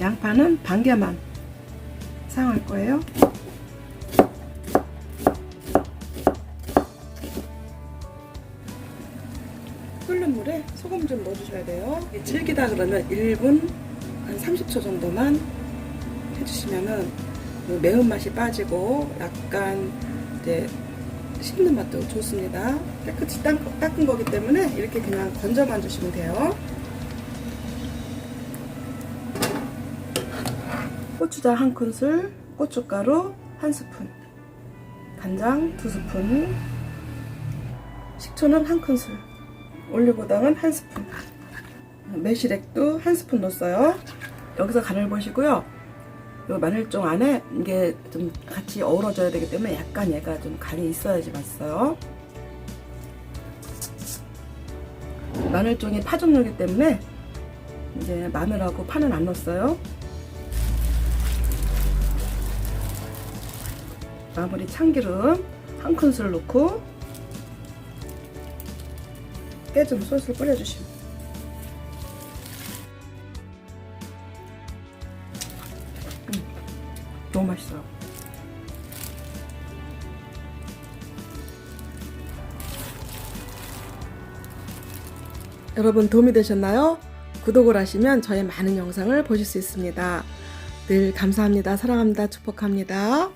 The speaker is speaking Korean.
양파는 반 개만 사용할 거예요. 끓는 물에 소금 좀 넣어주셔야 돼요. 질기다 그러면 1분 한 30초 정도만 해주시면은 그 매운맛이 빠지고 약간 이제 씹는 맛도 좋습니다. 깨끗이 닦, 닦은 거기 때문에 이렇게 그냥 건져만 주시면 돼요. 고추장 한 큰술, 고춧가루 한 스푼, 간장 두 스푼, 식초는 한 큰술, 올리고당은 한 스푼, 매실액도 한 스푼 넣었어요. 여기서 간을 보시고요. 요 마늘종 안에 이게 좀 같이 어우러져야 되기 때문에 약간 얘가 좀 간이 있어야지 맛있어요. 마늘종이 파 종류이기 때문에 이제 마늘하고 파는 안 넣었어요. 마무리 참기름 한 큰술 넣고 깨좀 솔솔 뿌려주시면 음, 너무 맛있어요 여러분 도움이 되셨나요? 구독을 하시면 저의 많은 영상을 보실 수 있습니다. 늘 감사합니다. 사랑합니다. 축복합니다.